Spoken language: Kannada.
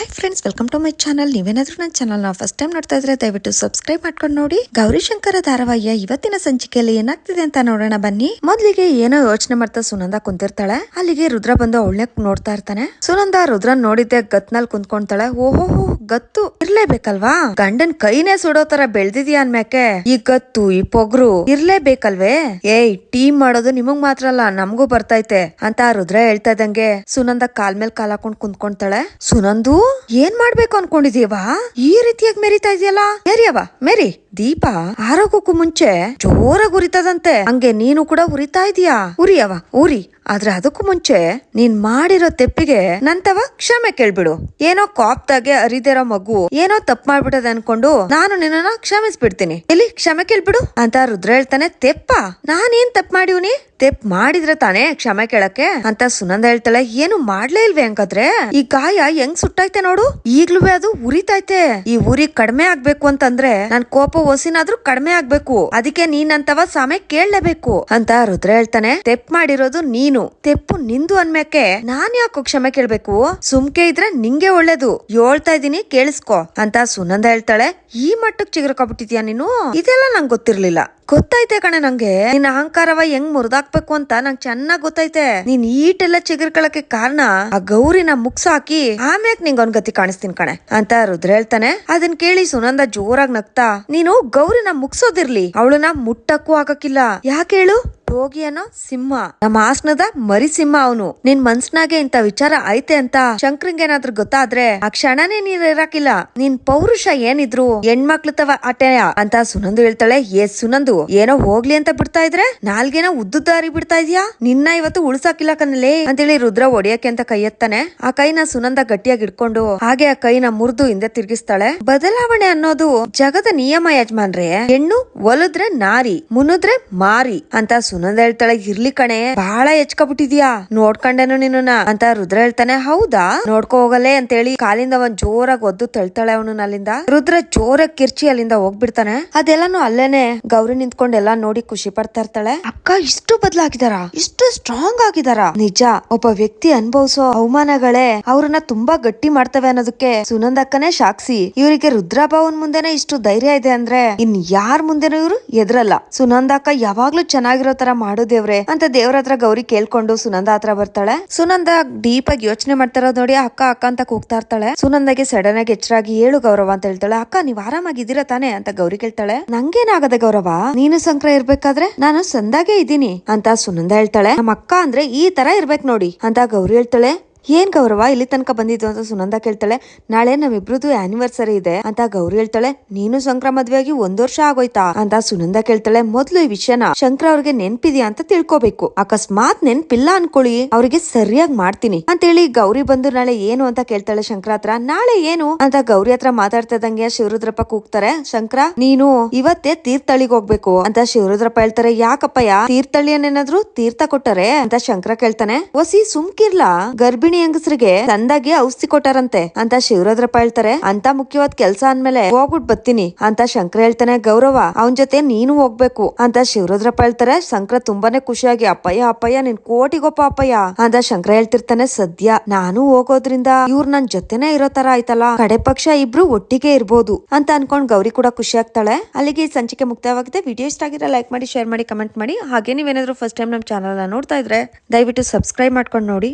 Hi friends welcome to my channel ನೀವೇನಾದ್ರೂ ನನ್ನ ಚಾನಲ್ನ ಫಸ್ಟ್ ಟೈಮ್ ನೋಡ್ತಾ ಇದ್ರೆ ದಯವಿಟ್ಟು ಸಬ್ಸ್ಕ್ರೈಬ್ ಮಾಡ್ಕೊಂಡು ನೋಡಿ. ಗೌರಿಶಂಕರ ಧಾರಾವಾಹಿಯ ಇವತ್ತಿನ ಸಂಚಿಕೆಯಲ್ಲಿ ಏನಾಗ್ತಿದೆ ಅಂತ ನೋಡೋಣ ಬನ್ನಿ. ಮೊದ್ಲಿಗೆ ಏನೋ ಯೋಚನೆ ಮಾಡ್ತಾ ಸುನಂದ ಕುಂತಿರ್ತಾಳೆ. ಅಲ್ಲಿಗೆ ರುದ್ರ ಬಂದು ಅವಳನ್ನೇ ನೋಡ್ತಾ ಇರ್ತಾನೆ. ಸುನಂದ ರುದ್ರ ನೋಡಿದ್ದೆ ಗತ್ನಲ್ಲಿ ಕುಂತ್ಕೊಂತಾಳೆ. ಓಹೋ, ಗತ್ತು ಇರ್ಲೇಬೇಕಲ್ವಾ? ಗಂಡನ್ ಕೈನೇ ಸುಡೋ ತರ ಬೆಳ್ದಿದ್ಯಾ ಅನ್ಮ್ಯಾಕೆ? ಈ ಗತ್ತು, ಈ ಪೊಗ್ರು ಇರ್ಲೇಬೇಕಲ್ವೇ? ಏಯ್ ಟೀಮ್ ಮಾಡೋದು ನಿಮಗ್ ಮಾತ್ರ ಅಲ್ಲ, ನಮಗೂ ಬರ್ತೈತೆ ಅಂತ ರುದ್ರ ಹೇಳ್ತಾ ಇದ್ದಂಗೆ ಸುನಂದ ಕಾಲ್ ಮೇಲೆ ಕಾಲ್ ಹಾಕೊಂಡ್ ಕುಂತ್ಕೊಂತಾಳೆ. ಸುನಂದು? ಏನ್ ಮಾಡ್ಬೇಕು ಅನ್ಕೊಂಡಿದೀವ ಈ ರೀತಿಯಾಗಿ ಮೆರಿತಾ ಇದೆಯಲ್ಲ? ಮೇರಿಯವ ಮೇರಿ. ದೀಪ, ಆರೋಗ್ಯಕ್ಕೂ ಮುಂಚೆ ಜೋರ ಉರಿತದಂತೆ. ಹಂಗೆ ನೀನು ಕೂಡ ಉರಿತಾ ಇದೀಯಾ? ಉರಿಯವ ಉರಿ. ಆದ್ರೆ ಅದಕ್ಕೂ ಮುಂಚೆ ನೀನ್ ಮಾಡಿರೋ ತೆಪ್ಪಿಗೆ ನಂತವ ಕ್ಷಮೆ ಕೇಳ್ಬಿಡು. ಏನೋ ಕಾಪ್ದಾಗೆ ಅರಿದಿರೋ ಮಗು ಏನೋ ತಪ್ಪು ಮಾಡ್ಬಿಟ್ಟದ ಅನ್ಕೊಂಡು ನಾನು ನಿನ್ನ ಕ್ಷಮಿಸ್ಬಿಡ್ತೀನಿ. ಎಲ್ಲಿ ಕ್ಷಮೆ ಕೇಳ್ಬಿಡು? ಅಂತ ರುದ್ರ ಹೇಳ್ತಾನೆ, ತೆಪ್ಪ, ನಾನೇನ್ ತಪ್ಪು ಮಾಡಿವ್ನಿ ತೆಪ್ ಮಾಡಿದ್ರೆ ತಾನೇ ಕ್ಷಮೆ ಕೇಳಕ್ಕೆ? ಅಂತ ಸುನಂದ ಹೇಳ್ತಾಳೆ, ಏನು ಮಾಡ್ಲೇ ಇಲ್ವೇ ಹಂಗಾದ್ರೆ? ಈ ಗಾಯ ಹೆಂಗ್ ಸುಟ್ಟೈತೆ ನೋಡು? ಈಗ್ಲೂ ಅದು ಉರಿತೈತೆ ಈ ಉರಿ ಕಡಿಮೆ ಆಗ್ಬೇಕು ಅಂತಂದ್ರೆ ನನ್ ಕೋಪ ಒಸಿನಾದ್ರೂ ಕಡಿಮೆ ಆಗ್ಬೇಕು. ಅದಕ್ಕೆ ನೀನಂತವ ಸಾಮೆ ಕೇಳಲೇಬೇಕು ಅಂತ ರುದ್ರ ಹೇಳ್ತಾನೆ. ತೆಪ್ ಮಾಡಿರೋದು ನೀನು. ತೆಪ್ಪು ನಿಂದು ಅನ್ಮ್ಯಾಕೆ? ನಾನ್ ಯಾಕೋ ಕ್ಷಮೆ ಕೇಳ್ಬೇಕು? ಸುಮ್ಕೆ ಇದ್ರೆ ನಿಂಗೆ ಒಳ್ಳೇದು. ಹೇಳ್ತಾ ಇದೀನಿ ಕೇಳಿಸ್ಕೊ ಅಂತ ಸುನಂದ ಹೇಳ್ತಾಳೆ. ಈ ಮಟ್ಟಕ್ ಚಿಗುರ್ಕೊಬಿಟ್ಟಿದ್ಯಾ ನೀನು? ಇದೆಲ್ಲ ನಂಗೆ ಗೊತ್ತಿರ್ಲಿಲ್ಲ. ಗೊತ್ತೈತೆ ಕಣೆ ನಂಗೆ. ನಿನ್ನ ಅಹಂಕಾರವ ಹೆಂಗ್ ಮುರಿದಾಕ್ಬೇಕು ಅಂತ ನಂಗ್ ಚೆನ್ನಾಗ್ ಗೊತ್ತೈತೆ. ನೀನ್ ಈಟೆಲ್ಲ ಚಿಗುರ್ಕೊಳಕ್ಕೆ ಕಾರಣ ಆ ಗೌರಿನ ಮುಗ್ಸಾಕಿ ಆಮ್ಯಾಕ್ ನಿಂಗ್ ಅವ್ನ್ ಗತಿ ಕಾಣಿಸ್ತೀನಿ ಕಣೆ. ಅಂತ ರುದ್ರ ಹೇಳ್ತಾನೆ. ಅದನ್ ಕೇಳಿ ಸುನಂದ ಜೋರಾಗಿ ನಗ್ತಾ, ನೀನು ಗೌರಿನ ಮುಗ್ಸೋದಿರ್ಲಿ, ಅವಳನ್ನ ಮುಟ್ಟಕ್ಕೂ ಆಗಕ್ಕಿಲ್ಲ. ಯಾಕೆ ಹೇಳು? ಯೋಗಿ ಅನ್ನೋ ಸಿಂಹ. ನಮ್ಮ ಆಸನದ ಮರಿ ಸಿಂಹ ಅವನು. ನಿನ್ ಮನ್ಸ್ನಾಗೆ ಇಂತ ವಿಚಾರ ಐತೆ ಅಂತ ಶಂಕ್ರಿಂಗ್ ಏನಾದ್ರು ಗೊತ್ತಾದ್ರೆ ಆ ಕ್ಷಣನೇ ನೀನ್ ಇರಾಕಿಲ್ಲ. ನಿನ್ ಪೌರುಷ ಏನಿದ್ರು ಹೆಣ್ಮಕ್ಳು ತವ ಅಟೆಯ ಅಂತ ಸುನಂದು ಹೇಳ್ತಾಳೆ. ಏ ಸುನಂದು, ಏನೋ ಹೋಗ್ಲಿ ಅಂತ ಬಿಡ್ತಾ ಇದ್ರೆ ನಾಲ್ಗೇನ ಉದ್ದುದಾರಿ ಬಿಡ್ತಾ ಇದ್ಯಾ? ನಿನ್ನ ಇವತ್ತು ಉಳ್ಸಾಕಿಲ್ಲ ಕನ್ನಲೇ ಅಂತೇಳಿ ರುದ್ರ ಒಡೆಯಕ್ಕೆ ಅಂತ ಕೈ ಎತ್ತಾನೆ. ಆ ಕೈನ ಸುನಂದ ಗಟ್ಟಿಯಾಗಿ ಇಟ್ಕೊಂಡು ಹಾಗೆ ಆ ಕೈನ ಮುರಿದು ಹಿಂದೆ ತಿರ್ಗಿಸ್ತಾಳೆ. ಬದಲಾವಣೆ ಅನ್ನೋದು ಜಗದ ನಿಯಮ ಯಜಮಾನ್ರೆ. ಹೆಣ್ಣು ಒಲುದ್ರೆ ನಾರಿ ಮುನುದ್ರೆ ಮಾರಿ ಅಂತ ಸುನಂದ ಹೇಳ್ತಾಳೆ, ಇರ್ಲಿ ಕಣೆ ಬಹಳ ಹೆಚ್ಕೊಬಿಟ್ಟಿದ್ಯಾ ನೋಡ್ಕೊಂಡೇನು ನಿನ್ನ ಅಂತ ರುದ್ರ ಹೇಳ್ತಾನೆ, ಹೌದಾ? ನೋಡ್ಕೊ ಹೋಗಲೇ ಅಂತೇಳಿ ಕಾಲಿಂದ ಒಂದ್ ಜೋರಾಗಿ ಒದ್ದು ತಳ್ತಾಳೆ ಅವನು ಅಲ್ಲಿಂದ. ರುದ್ರ ಜೋರಾಗಿ ಕಿರ್ಚಿ ಅಲ್ಲಿಂದ ಹೋಗ್ಬಿಡ್ತಾನೆ. ಅದೆಲ್ಲಾನು ಅಲ್ಲೇನೆ ಗೌರಿ ನಿಂತ್ಕೊಂಡ್ ಎಲ್ಲಾ ನೋಡಿ ಖುಷಿ ಪಡ್ತಾ ಇರ್ತಾಳೆ. ಅಕ್ಕ, ಇಷ್ಟು ಬದ್ಲಾಗಿದಾರ? ಇಷ್ಟು ಸ್ಟ್ರಾಂಗ್ ಆಗಿದಾರ? ನಿಜ, ಒಬ್ಬ ವ್ಯಕ್ತಿ ಅನುಭವಿಸೋ ಅವಮಾನಗಳೇ ಅವ್ರನ್ನ ತುಂಬಾ ಗಟ್ಟಿ ಮಾಡ್ತವೆ ಅನ್ನೋದಕ್ಕೆ ಸುನಂದಕ್ಕನೇ ಸಾಕ್ಷಿ. ಇವರಿಗೆ ರುದ್ರಾಭಾವನ್ ಮುಂದೆನೆ ಇಷ್ಟು ಧೈರ್ಯ ಇದೆ ಅಂದ್ರೆ ಇನ್ ಯಾರ್ ಮುಂದೆನೂ ಇವ್ರು ಎದ್ರಲ್ಲ. ಸುನಂದಕ್ಕ ಯಾವಾಗ್ಲೂ ಚೆನ್ನಾಗಿರೋ ತರ ಮಾಡು ದೇವ್ರೆ ಅಂತ ದೇವ್ರ ಹತ್ರ ಗೌರಿ ಕೇಳ್ಕೊಂಡು ಸುನಂದ ಹತ್ರ ಬರ್ತಾಳೆ. ಸುನಂದ ಡೀಪ್ ಆಗಿ ಯೋಚನೆ ಮಾಡ್ತಾರೋ ನೋಡಿ ಅಕ್ಕ ಅಕ್ಕ ಅಂತ ಕೂಗ್ತಾ ಇರ್ತಾಳೆ. ಸುನಂದಗೆ ಸಡನ್ ಆಗಿ ಎಚ್ಚರಾಗಿ ಹೇಳು ಗೌರವ ಅಂತ ಹೇಳ್ತಾಳೆ. ಅಕ್ಕ, ನೀವ್ ಆರಾಮಾಗಿದ್ದೀರಾ ತಾನೆ? ಅಂತ ಗೌರಿ ಕೇಳ್ತಾಳೆ. ನಂಗೇನಾಗದೆ ಗೌರವ? ನೀನು ಸಂಕ್ರ ಇರ್ಬೇಕಾದ್ರೆ ನಾನು ಸಂದಾಗೆ ಇದ್ದೀನಿ ಅಂತ ಸುನಂದ ಹೇಳ್ತಾಳೆ. ನಮ್ಮ ಅಕ್ಕ ಅಂದ್ರೆ ಈ ತರ ಇರ್ಬೇಕು ನೋಡಿ ಅಂತ ಗೌರಿ ಹೇಳ್ತಾಳೆ. ಏನ್ ಗೌರವ? ಇಲ್ಲಿ ತನಕ ಬಂದಿದ್ದು ಅಂತ ಸುನಂದ ಕೇಳ್ತಾಳೆ. ನಾಳೆ ನಮ್ಮಿಬ್ರದ್ದು ಆನಿವರ್ಸರಿ ಇದೆ ಅಂತ ಗೌರಿ ಹೇಳ್ತಾಳೆ. ನೀನು ಶಂಕರ ಮದ್ವೆಯಾಗಿ ಒಂದ್ ವರ್ಷ ಆಗೋಯ್ತಾ? ಅಂತ ಸುನಂದ ಕೇಳ್ತಾಳೆ. ಮೊದ್ಲು ಈ ವಿಷಯನ ಶಂಕರ ಅವ್ರಿಗೆ ನೆನ್ಪಿದ್ಯಾ ಅಂತ ತಿಳ್ಕೊಬೇಕು. ಅಕಸ್ಮಾತ್ ನೆನ್ಪಿಲ್ಲ ಅನ್ಕೊಳ್ಳಿ. ಅವ್ರಿಗೆ ಸರಿಯಾಗಿ ಮಾಡ್ತೀನಿ. ಅಂತ ಹೇಳಿ ಗೌರಿ ಬಂದು ನಾಳೆ ಏನು ಅಂತ ಕೇಳ್ತಾಳೆ ಶಂಕರ ಹತ್ರ. ನಾಳೆ ಏನು ಅಂತ ಗೌರಿ ಹತ್ರ ಮಾತಾಡ್ತಾ ಇದ್ದಂಗೆ ಶಿವರುದ್ರಪ್ಪ ಕೂಗ್ತಾರೆ. ಶಂಕರ, ನೀನು ಇವತ್ತೇ ತೀರ್ಥಳಿಗೆ ಹೋಗ್ಬೇಕು ಅಂತ ಶಿವರುದ್ರಪ್ಪ ಹೇಳ್ತಾರೆ. ಯಾಕಪ್ಪಯ್ಯ ತೀರ್ಥಳಿಯನ್ನೇನಾದ್ರು ತೀರ್ಥ ಕೊಟ್ಟರೆ? ಅಂತ ಶಂಕರ ಕೇಳ್ತಾನೆ. ಒಸಿ ಸುಮ್ಕಿರ್ಲಾ? ಗರ್ಭಿಣಿ ಹೆಂಗಸರಿಗೆ ತಂದಾಗಿ ಔಷಧಿ ಕೊಟ್ಟಾರಂತೆ ಅಂತ ಶಿವರಾದ್ರಪ್ಪ ಹೇಳ್ತಾರೆ. ಅಂತ ಮುಖ್ಯವಾದ ಕೆಲ್ಸ ಅಂದ್ಮೇಲೆ ಹೋಗ್ಬಿಟ್ ಬರ್ತೀನಿ ಅಂತ ಶಂಕರ ಹೇಳ್ತಾನೆ. ಗೌರವ, ಅವನ್ ಜೊತೆ ನೀನು ಹೋಗ್ಬೇಕು ಅಂತ ಶಿವರಾದ್ರಪ್ಪ ಹೇಳ್ತಾರೆ. ಶಂಕರ ತುಂಬಾನೇ ಖುಷಿಯಾಗಿ, ಅಪ್ಪಯ್ಯ ಅಪ್ಪಯ್ಯ, ನಿನ್ ಕೋಟಿಗೊಪ್ಪ ಅಪ್ಪಯ್ಯ ಅಂತ ಶಂಕರ ಹೇಳ್ತಿರ್ತಾನೆ. ಸದ್ಯ ನಾನು ಹೋಗೋದ್ರಿಂದ ಇವ್ರು ನನ್ ಜೊತೆನೆ ಇರೋ ತರ ಆಯ್ತಲ್ಲ, ಕಡೆ ಪಕ್ಷ ಇಬ್ರು ಒಟ್ಟಿಗೆ ಇರ್ಬೋದು ಅಂತ ಅನ್ಕೊಂಡ್ ಗೌರಿ ಕೂಡ ಖುಷಿ ಆಗ್ತಾಳೆ ಅಲ್ಲಿಗೆ ಈ ಸಂಚಿಕೆ ಮುಕ್ತಾಯವಾಗಿದೆ ವಿಡಿಯೋ ಇಷ್ಟ ಆಗಿದ್ರೆ ಲೈಕ್ ಮಾಡಿ, ಶೇರ್ ಮಾಡಿ, ಕಮೆಂಟ್ ಮಾಡಿ. ಹಾಗೆ ನೀವೇನಾದ್ರೂ ಫಸ್ಟ್ ಟೈಮ್ ನಮ್ಮ ಚಾನಲ್ ನೋಡ್ತಾ ಇದ್ರೆ ದಯವಿಟ್ಟು ಸಬ್ಸ್ಕ್ರೈಬ್ ಮಾಡ್ಕೊಂಡು ನೋಡಿ.